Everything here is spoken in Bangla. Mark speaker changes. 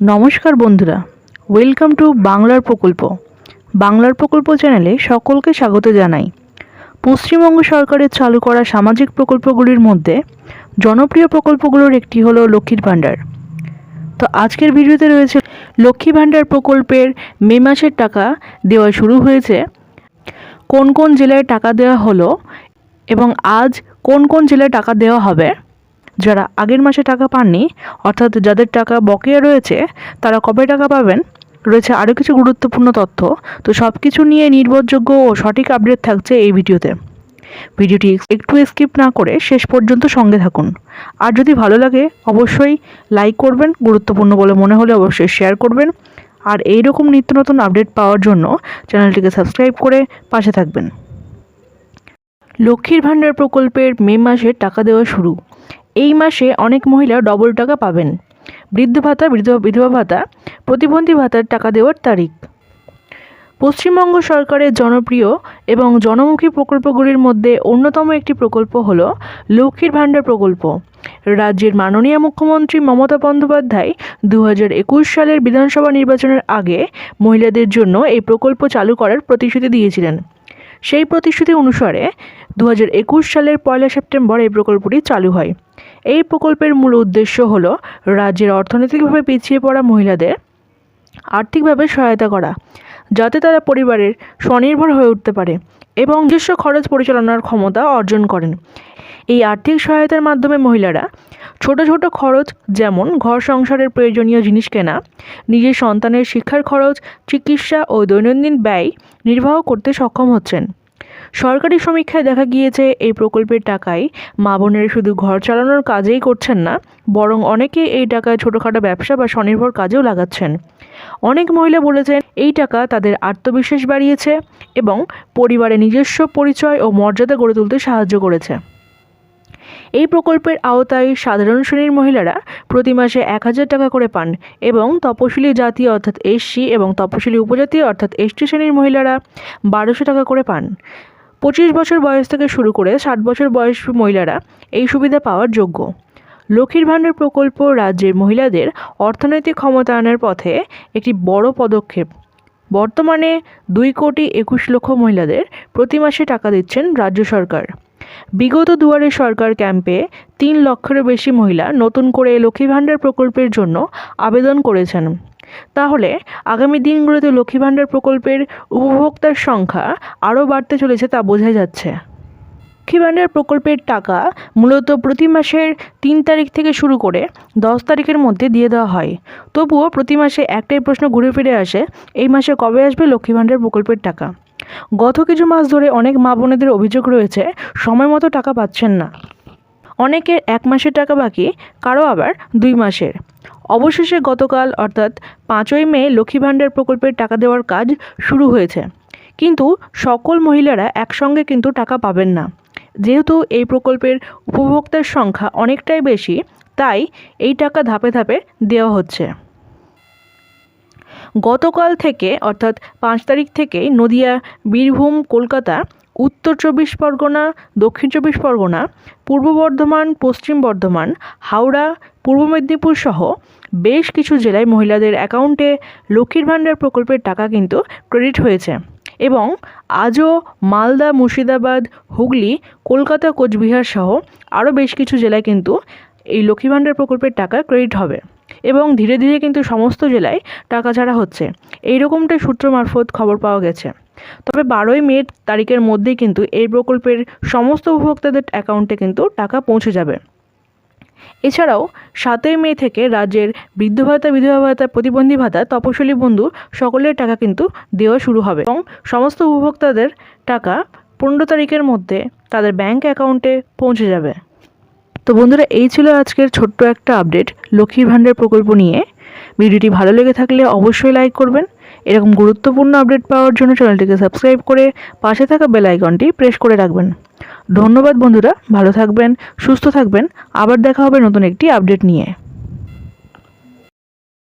Speaker 1: নমস্কার বন্ধুরা ওয়েলকাম টু বাংলার প্রকল্প। বাংলার প্রকল্প চ্যানেলে সকলকে স্বাগত জানাই। পশ্চিমবঙ্গ সরকারের চালু করা সামাজিক প্রকল্পগুলির মধ্যে জনপ্রিয় প্রকল্পগুলোর একটি হলো লক্ষ্মীর ভাণ্ডার। তো আজকের ভিডিওতে রয়েছে লক্ষ্মী ভাণ্ডার প্রকল্পের মে মাসের টাকা দেওয়া শুরু হয়েছে। কোন কোন জেলায় টাকা দেওয়া হলো এবং আজ কোন কোন জেলায় টাকা দেওয়া হবে? যারা আগের মাসে টাকা পাননি, অর্থাৎ যাদের টাকা বকেয়া রয়েছে, তারা কবে টাকা পাবেন? রয়েছে আরও কিছু গুরুত্বপূর্ণ তথ্য, তো সব কিছু নিয়ে নির্ভরযোগ্য ও সঠিক আপডেট থাকছে এই ভিডিওতে। ভিডিওটি একটু স্কিপ না করে শেষ পর্যন্ত সঙ্গে থাকুন। আর যদি ভালো লাগে, অবশ্যই লাইক করবেন, গুরুত্বপূর্ণ বলে মনে হলে অবশ্যই শেয়ার করবেন। আর এই রকম নিত্য নতুন আপডেট পাওয়ার জন্য চ্যানেলটিকে সাবস্ক্রাইব করে পাশে থাকবেন। লক্ষ্মীর ভাণ্ডার প্রকল্পের মে মাসে টাকা দেওয়া শুরু। এই মাসে অনেক মহিলা ডবল টাকা পাবেন। বৃদ্ধ ভাতা, বৃদ্ধ, বিধবা ভাতা, প্রতিবন্ধী ভাতার টাকা দেওয়ার তারিখ। পশ্চিমবঙ্গ সরকারের জনপ্রিয় এবং জনমুখী প্রকল্পগুলির মধ্যে অন্যতম একটি প্রকল্প হল লক্ষ্মীর ভাণ্ডার প্রকল্প। রাজ্যের মাননীয় মুখ্যমন্ত্রী মমতা বন্দ্যোপাধ্যায় দু হাজার একুশ সালের বিধানসভা নির্বাচনের আগে মহিলাদের জন্য এই প্রকল্প চালু করার প্রতিশ্রুতি দিয়েছিলেন। সেই প্রতিশ্রুতি অনুসারে দু হাজার একুশ সালের পয়লা সেপ্টেম্বর এই প্রকল্পটি চালু হয়। এই প্রকল্পের মূল উদ্দেশ্য হল রাজ্যের অর্থনৈতিকভাবে পিছিয়ে পড়া মহিলাদের আর্থিকভাবে সহায়তা করা, যাতে তারা পরিবারের স্বনির্ভর হয়ে উঠতে পারে এবং নিজস্ব খরচ পরিচালনার ক্ষমতা অর্জন করেন। এই আর্থিক সহায়তার মাধ্যমে মহিলারা ছোট ছোট খরচ, যেমন ঘর সংসারের প্রয়োজনীয় জিনিস কেনা, নিজের সন্তানের শিক্ষার খরচ, চিকিৎসা ও দৈনন্দিন ব্যয় নির্বাহ করতে সক্ষম হচ্ছেন। সরকারি সমীক্ষায় দেখা গিয়েছে, এই প্রকল্পের টাকায় মা বোনের শুধু ঘর চালানোর কাজেই করছেন না, বরং অনেকে এই টাকায় ছোটোখাটো ব্যবসা বা স্বনির্ভর কাজেও লাগাচ্ছেন। অনেক মহিলা বলেছেন, এই টাকা তাদের আত্মবিশ্বাস বাড়িয়েছে এবং পরিবারে নিজস্ব পরিচয় ও মর্যাদা গড়ে তুলতে সাহায্য করেছে। এই প্রকল্পের আওতায় সাধারণ শ্রেণির মহিলারা প্রতি মাসে এক হাজার টাকা করে পান এবং তপশিলি জাতি অর্থাৎ এসসি এবং তপশিলি উপজাতি অর্থাৎ এসটি শ্রেণির মহিলারা বারোশো টাকা করে পান। পঁচিশ বছর বয়স থেকে শুরু করে ষাট বছর বয়স মহিলারা এই সুবিধা পাওয়ার যোগ্য। লক্ষ্মীর ভাণ্ডার প্রকল্প রাজ্যের মহিলাদের অর্থনৈতিক ক্ষমতায়নের পথে একটি বড় পদক্ষেপ। বর্তমানে দুই কোটি একুশ লক্ষ মহিলাদের প্রতি মাসে টাকা দিচ্ছেন রাজ্য সরকার। বিগত দুয়ারে সরকার ক্যাম্পে তিন লক্ষেরও বেশি মহিলা নতুন করে লক্ষ্মী ভাণ্ডার প্রকল্পের জন্য আবেদন করেছেন। তাহলে আগামী দিনগুলোতে লক্ষ্মী ভাণ্ডার প্রকল্পের উপভোক্তার সংখ্যা আরও বাড়তে চলেছে তা বোঝা যাচ্ছে। লক্ষ্মী ভাণ্ডার প্রকল্পের টাকা মূলত প্রতি মাসের তিন তারিখ থেকে শুরু করে দশ তারিখের মধ্যে দিয়ে দেওয়া হয়। তবুও প্রতি মাসে একটাই প্রশ্ন ঘুরে ফিরে আসে, এই মাসে কবে আসবে লক্ষ্মী ভাণ্ডার প্রকল্পের টাকা? গত কিছু মাস ধরে অনেক মা বোনেদের অভিযোগ রয়েছে, সময় মতো টাকা পাচ্ছেন না। অনেকের এক মাসের টাকা বাকি, কারও আবার দুই মাসের। অবশেষে গতকাল, অর্থাৎ পাঁচই মে, লক্ষ্মী ভাণ্ডার প্রকল্পের টাকা দেওয়ার কাজ শুরু হয়েছে। কিন্তু সকল মহিলারা একসঙ্গে কিন্তু টাকা পাবেন না। যেহেতু এই প্রকল্পের উপভোক্তার সংখ্যা অনেকটাই বেশি, তাই এই টাকা ধাপে ধাপে দেওয়া হচ্ছে। গতকাল থেকে, অর্থাৎ পাঁচ তারিখ থেকেই নদিয়া, বীরভূম, কলকাতা, উত্তর চব্বিশ পরগনা, দক্ষিণ চব্বিশ পরগনা, পূর্ব বর্ধমান, পশ্চিম বর্ধমান, হাওড়া, পূর্ব মেদিনীপুর সহ বেশ কিছু জেলায় মহিলাদের অ্যাকাউন্টে লক্ষ্মীর ভাণ্ডার প্রকল্পের টাকা কিন্তু ক্রেডিট হয়েছে। এবং আজও মালদা, মুর্শিদাবাদ, হুগলি, কলকাতা, কোচবিহার সহ আরও বেশ কিছু জেলায় কিন্তু এই লক্ষ্মী ভাণ্ডার প্রকল্পের টাকা ক্রেডিট হবে। এবং ধীরে ধীরে কিন্তু সমস্ত জেলায় টাকা ছাড়া হচ্ছে। এই রকমটাই সূত্র মারফত খবর পাওয়া গেছে। তবে বারোই মে তারিখের মধ্যেই কিন্তু এই প্রকল্পের সমস্ত উপভোক্তাদের অ্যাকাউন্টে কিন্তু টাকা পৌঁছে যাবে। এছাড়াও সাতই মে থেকে রাজ্যের বৃদ্ধ ভাতা, বিধবা ভাতা, প্রতিবন্ধী ভাতা, তপশিলি বন্ধু সকলের টাকা কিন্তু দেওয়া শুরু হবে এবং সমস্ত উপভোক্তাদের টাকা পনেরো তারিখের মধ্যে তাদের ব্যাংক অ্যাকাউন্টে পৌঁছে যাবে। তো বন্ধুরা, এই ছিল আজকের ছোট্ট একটা আপডেট লক্ষ্মীর ভাণ্ডার প্রকল্প নিয়ে। ভিডিওটি ভালো লেগে থাকলে অবশ্যই লাইক করবেন। এরকম গুরুত্বপূর্ণ আপডেট পাওয়ার জন্য চ্যানেলটিকে সাবস্ক্রাইব করে পাশে থাকা বেল আইকনটি প্রেস করে রাখবেন। ধন্যবাদ বন্ধুরা, ভালো থাকবেন, সুস্থ থাকবেন। আবার দেখা হবে নতুন একটি আপডেট নিয়ে।